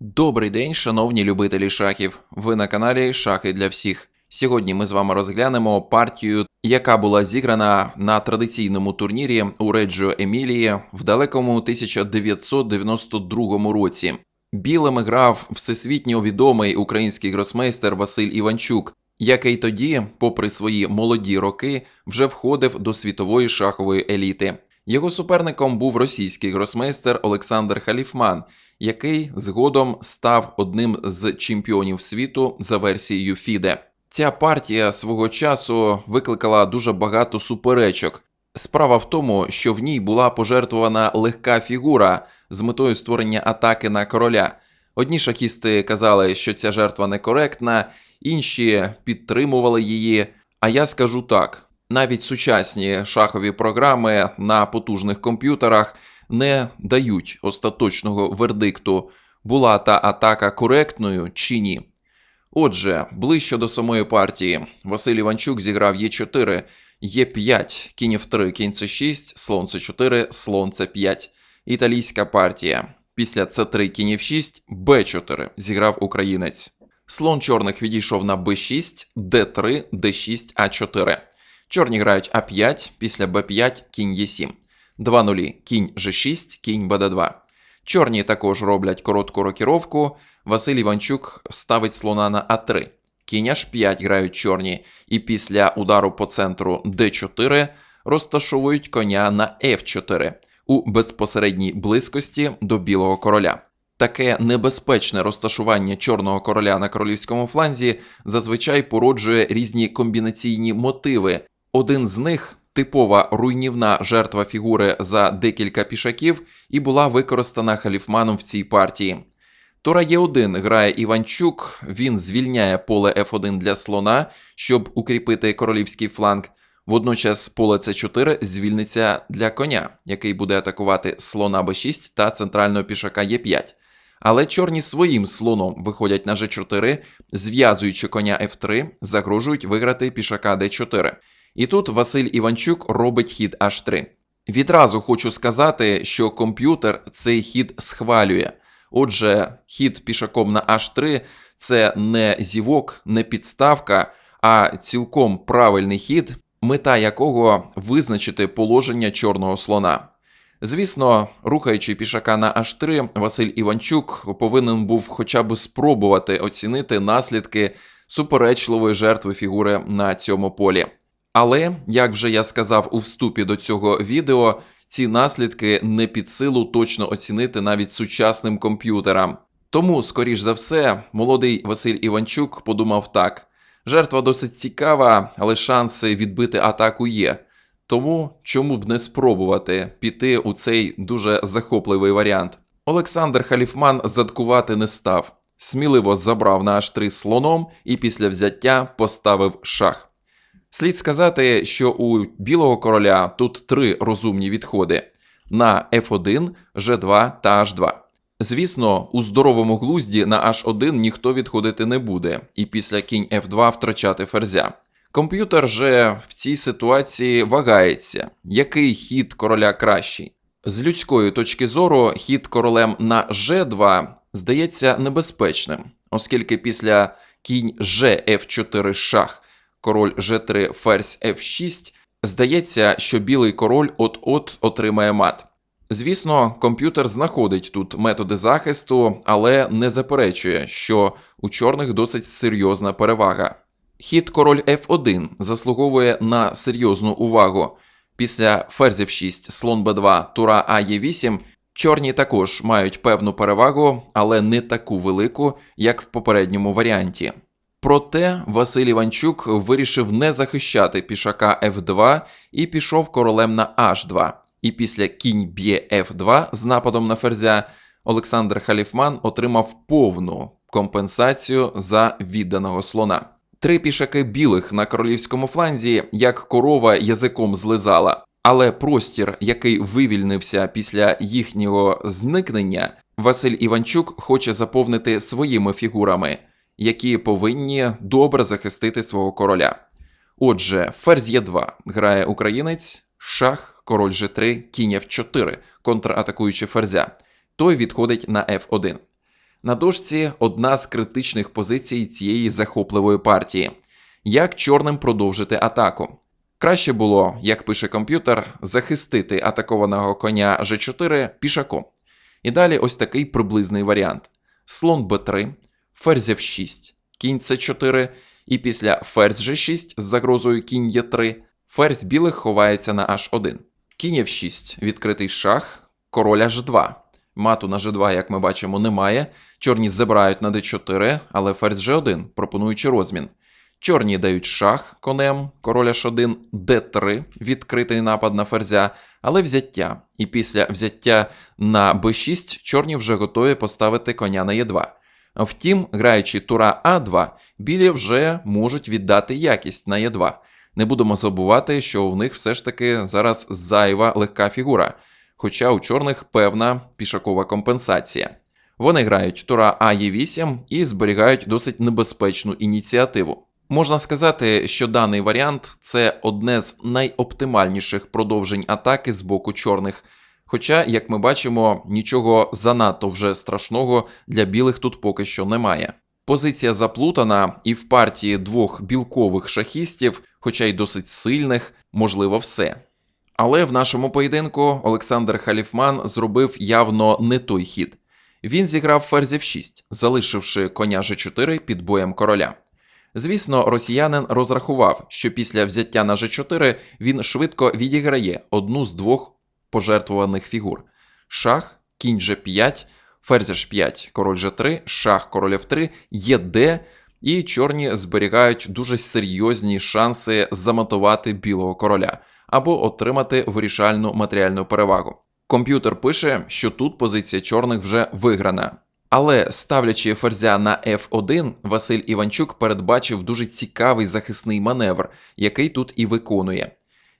Добрий день, шановні любителі шахів. Ви на каналі Шахи для всіх. Сьогодні ми з вами розглянемо партію, яка була зіграна на традиційному турнірі у Реджо Емілії в далекому 1992 році. Білими грав всесвітньо відомий український гросмейстер Василь Іванчук, який тоді, попри свої молоді роки, вже входив до світової шахової еліти. Його суперником був російський гросмейстер Олександр Халіфман, який згодом став одним з чемпіонів світу за версією Фіде. Ця партія свого часу викликала дуже багато суперечок. Справа в тому, що в ній була пожертвована легка фігура з метою створення атаки на короля. Одні шахісти казали, що ця жертва некоректна, інші підтримували її. А я скажу так: навіть сучасні шахові програми на потужних комп'ютерах не дають остаточного вердикту, була та атака коректною чи ні. Отже, ближче до самої партії Василь Іванчук зіграв Е4, Е5, кінь F3, кінь С6, слон С4, слон С5. Італійська партія. Після С3 кінь F6, Б4 зіграв українець. Слон чорних відійшов на Б6, Д3, Д6, А4. Чорні грають А5, після Б5 кінь Е7. 2 нулі, кінь G6, кінь БД2. Чорні також роблять коротку рокіровку. Василь Іванчук ставить слона на А3. Кінь H5 грають чорні, і після удару по центру D4 розташовують коня на F4 у безпосередній близькості до білого короля. Таке небезпечне розташування чорного короля на королівському фланзі зазвичай породжує різні комбінаційні мотиви. Один з них типова руйнівна жертва фігури за декілька пішаків і була використана халіфманом в цій партії. Тура Е1 грає Іванчук, він звільняє поле F1 для слона, щоб укріпити королівський фланг. Водночас поле С4 звільниться для коня, який буде атакувати слона Б6 та центрального пішака Е5. Але чорні своїм слоном виходять на G4, зв'язуючи коня F3, загрожують виграти пішака D4. І тут Василь Іванчук робить хід H3. Відразу хочу сказати, що комп'ютер цей хід схвалює. Отже, хід пішаком на H3 це не зівок, не підставка, а цілком правильний хід, мета якого визначити положення чорного слона. Звісно, рухаючи пішака на H3, Василь Іванчук повинен був хоча б спробувати оцінити наслідки суперечливої жертви фігури на цьому полі. Але, як вже я сказав у вступі до цього відео, ці наслідки не під силу точно оцінити навіть сучасним комп'ютерам. Тому, скоріш за все, молодий Василь Іванчук подумав так: жертва досить цікава, але шанси відбити атаку є. Тому чому б не спробувати піти у цей дуже захопливий варіант? Олександр Халіфман задкувати не став, сміливо забрав на H3 слоном і після взяття поставив шах. Слід сказати, що у білого короля тут три розумні відходи на F1, G2 та H2. Звісно, у здоровому глузді на H1 ніхто відходити не буде, і після кінь F2 втрачати ферзя. Комп'ютер же в цій ситуації вагається, який хід короля кращий. З людської точки зору, хід королем на G2 здається небезпечним, оскільки після кінь G F4 шах король G3, ферзь F6, здається, що білий король от-от отримає мат. Звісно, комп'ютер знаходить тут методи захисту, але не заперечує, що у чорних досить серйозна перевага. Хід король F1 заслуговує на серйозну увагу. Після ферзів 6, слон b2, тура А Е8 чорні також мають певну перевагу, але не таку велику, як в попередньому варіанті. Проте Василь Іванчук вирішив не захищати пішака F2 і пішов королем на H2. І після кінь б'є F2 з нападом на ферзя Олександр Халіфман отримав повну компенсацію за відданого слона. Три пішаки білих на королівському фланзі, як корова язиком злизала, але простір, який вивільнився після їхнього зникнення, Василь Іванчук хоче заповнити своїми фігурами які повинні добре захистити свого короля. Отже, ферзь Е2 грає українець, шах, король G3, кінь F4, контратакуючи ферзя. Той відходить на F1. На дошці одна з критичних позицій цієї захопливої партії. Як чорним продовжити атаку? Краще було, як пише комп'ютер, захистити атакованого коня G4 пішаком. І далі ось такий приблизний варіант: слон b3, ферзь f6, кінь c4, і після ферзь g6 з загрозою кінь e3, ферзь білих ховається на h1. Кінь f6, відкритий шах, король h2. Мату на g2, як ми бачимо, немає. Чорні забирають на d4, але ферзь g1, пропонуючи розмін. Чорні дають шах конем, король h1, d3, відкритий напад на ферзя, але взяття. І після взяття на b6 чорні вже готові поставити коня на e2. Втім, граючи тура А2, білі вже можуть віддати якість на Е2. Не будемо забувати, що у них все ж таки зараз зайва легка фігура, хоча у чорних певна пішакова компенсація. Вони грають тура АЕ8 і зберігають досить небезпечну ініціативу. Можна сказати, що даний варіант це одне з найоптимальніших продовжень атаки з боку чорних. Хоча, як ми бачимо, нічого занадто вже страшного для білих тут поки що немає. Позиція заплутана, і в партії двох білкових шахістів, хоча й досить сильних, можливо все. Але в нашому поєдинку Олександр Халіфман зробив явно не той хід. Він зіграв ферзів 6, залишивши коня G4 під боєм короля. Звісно, росіянин розрахував, що після взяття на G4 він швидко відіграє одну з двох пожертвуваних фігур: шах, кінь G5, ферзь H5, король G3, шах, король F3, ЄД, і чорні зберігають дуже серйозні шанси замотувати білого короля або отримати вирішальну матеріальну перевагу. Комп'ютер пише, що тут позиція чорних вже виграна. Але ставлячи ферзя на F1, Василь Іванчук передбачив дуже цікавий захисний маневр, який тут і виконує.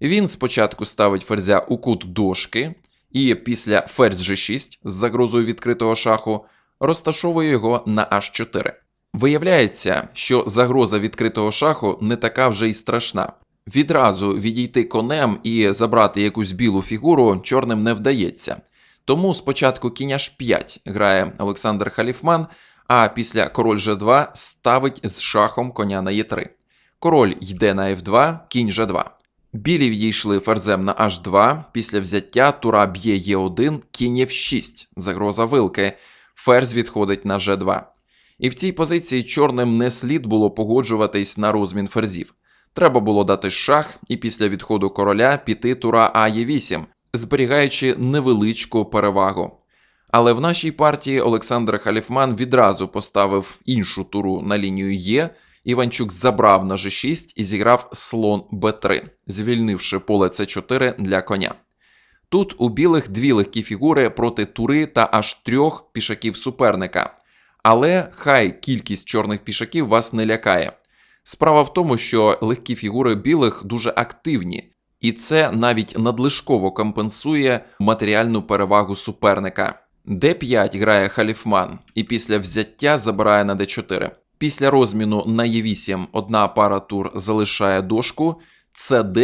Він спочатку ставить ферзя у кут дошки, і після ферзь G6 з загрозою відкритого шаху розташовує його на H4. Виявляється, що загроза відкритого шаху не така вже й страшна. Відразу відійти конем і забрати якусь білу фігуру чорним не вдається. Тому спочатку кінь H5 грає Олександр Халіфман, а після король G2 ставить з шахом коня на Е3. Король йде на F2, кінь G2. Білі відійшли ферзем на H2, після взяття тура б'є Е1, кінь F6, загроза вилки, ферзь відходить на G2. І в цій позиції чорним не слід було погоджуватись на розмін ферзів. Треба було дати шах і після відходу короля піти тура АЕ8, зберігаючи невеличку перевагу. Але в нашій партії Олександр Халіфман відразу поставив іншу туру на лінію Є. Іванчук забрав на G6 і зіграв слон Б3, звільнивши поле С4 для коня. Тут у білих дві легкі фігури проти тури та аж трьох пішаків суперника. Але хай кількість чорних пішаків вас не лякає. Справа в тому, що легкі фігури білих дуже активні, і це навіть надлишково компенсує матеріальну перевагу суперника. Д5 грає халіфман, і після взяття забирає на Д4. Після розміну на Е8 одна пара тур залишає дошку, СД,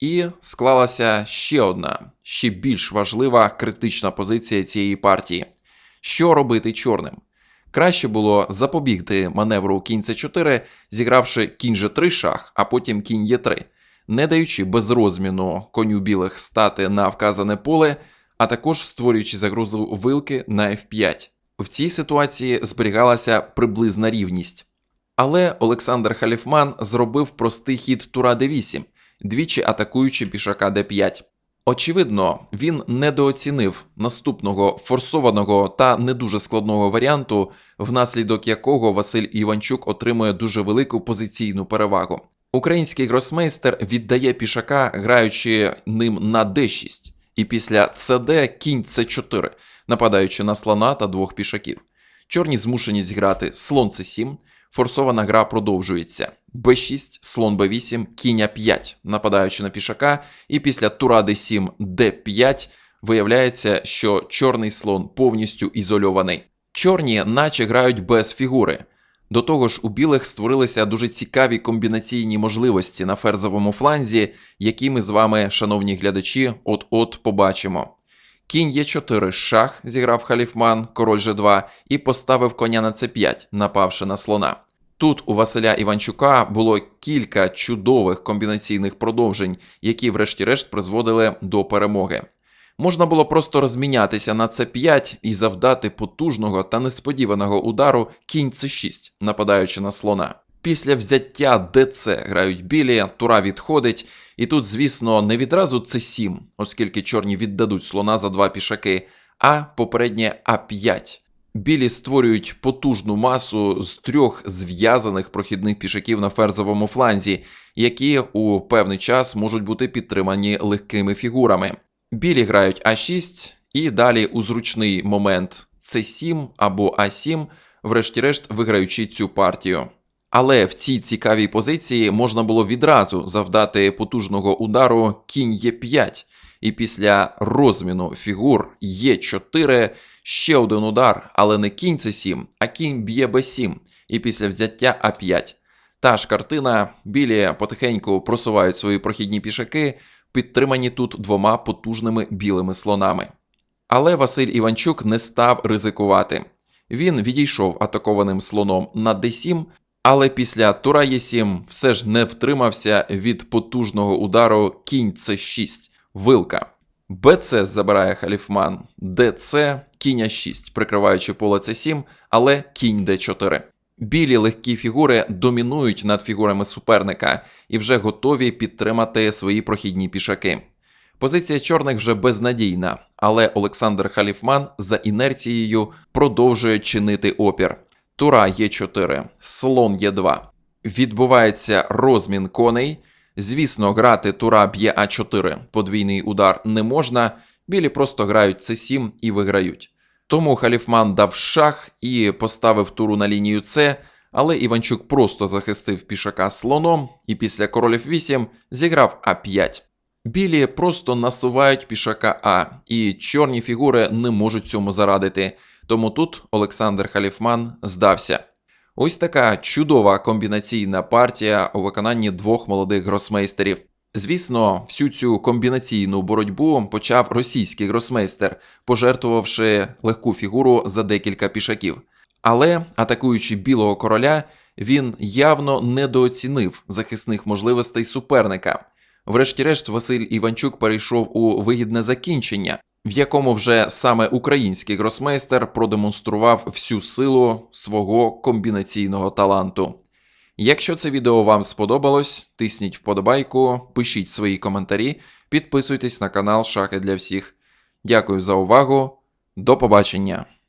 і склалася ще одна, ще більш важлива критична позиція цієї партії. Що робити чорним? Краще було запобігти маневру кінь С4, зігравши кінь Ж3 шах, а потім кінь Е3, не даючи без розміну коню білих стати на вказане поле, а також створюючи загрозу вилки на F5. В цій ситуації зберігалася приблизна рівність. Але Олександр Халіфман зробив простий хід тура d8, двічі атакуючи пішака d5. Очевидно, він недооцінив наступного форсованого та не дуже складного варіанту, внаслідок якого Василь Іванчук отримує дуже велику позиційну перевагу. Український гросмейстер віддає пішака, граючи ним на d6, і після cd кінь c4, нападаючи на слона та двох пішаків. Чорні змушені зіграти слон c7, форсована гра продовжується. b6, слон b8, кінь 5, нападаючи на пішака, і після тура d7, d5 виявляється, що чорний слон повністю ізольований. Чорні, наче грають без фігури. До того ж, у білих створилися дуже цікаві комбінаційні можливості на ферзовому фланзі, які ми з вами, шановні глядачі, от-от побачимо. Кінь Е4 шах зіграв халіфман, король Ж2 і поставив коня на С5, напавши на слона. Тут у Василя Іванчука було кілька чудових комбінаційних продовжень, які, врешті-решт, призводили до перемоги. Можна було просто розмінятися на С5 і завдати потужного та несподіваного удару кінь С6, нападаючи на слона. Після взяття ДЦ грають білі, тура відходить, і тут, звісно, не відразу С7, оскільки чорні віддадуть слона за два пішаки, а попереднє А5. Білі створюють потужну масу з трьох зв'язаних прохідних пішаків на ферзовому фланзі, які у певний час можуть бути підтримані легкими фігурами. Білі грають А6 і далі у зручний момент С7 або А7, врешті-решт виграючи цю партію. Але в цій цікавій позиції можна було відразу завдати потужного удару кінь Е5, і після розміну фігур Е4 ще один удар, але не кінь С7, а кінь б'є Б7, і після взяття А5. Та ж картина, білі потихеньку просувають свої прохідні пішаки, підтримані тут двома потужними білими слонами. Але Василь Іванчук не став ризикувати. Він відійшов атакованим слоном на d7, але після тура Е7 все ж не втримався від потужного удару кінь С6, вилка. БЦ забирає халіфман, ДЦ кінь А6, прикриваючи поле С7, але кінь Д4. Білі легкі фігури домінують над фігурами суперника і вже готові підтримати свої прохідні пішаки. Позиція чорних вже безнадійна, але Олександр Халіфман за інерцією продовжує чинити опір. Тура Е4, слон Е2. Відбувається розмін коней. Звісно, грати тура б'є А4, подвійний удар не можна, білі просто грають С7 і виграють. Тому Халіфман дав шах і поставив туру на лінію С, але Іванчук просто захистив пішака слоном і після королів 8 зіграв А5. Білі просто насувають пішака А, і чорні фігури не можуть цьому зарадити. Тому тут Олександр Халіфман здався. Ось така чудова комбінаційна партія у виконанні двох молодих гросмейстерів. Звісно, всю цю комбінаційну боротьбу почав російський гросмейстер, пожертвувавши легку фігуру за декілька пішаків. Але, атакуючи білого короля, він явно недооцінив захисних можливостей суперника. Врешті-решт, Василь Іванчук перейшов у вигідне закінчення, в якому вже саме український гросмейстер продемонстрував всю силу свого комбінаційного таланту. Якщо це відео вам сподобалось, тисніть вподобайку, пишіть свої коментарі, підписуйтесь на канал Шахи для всіх. Дякую за увагу. До побачення!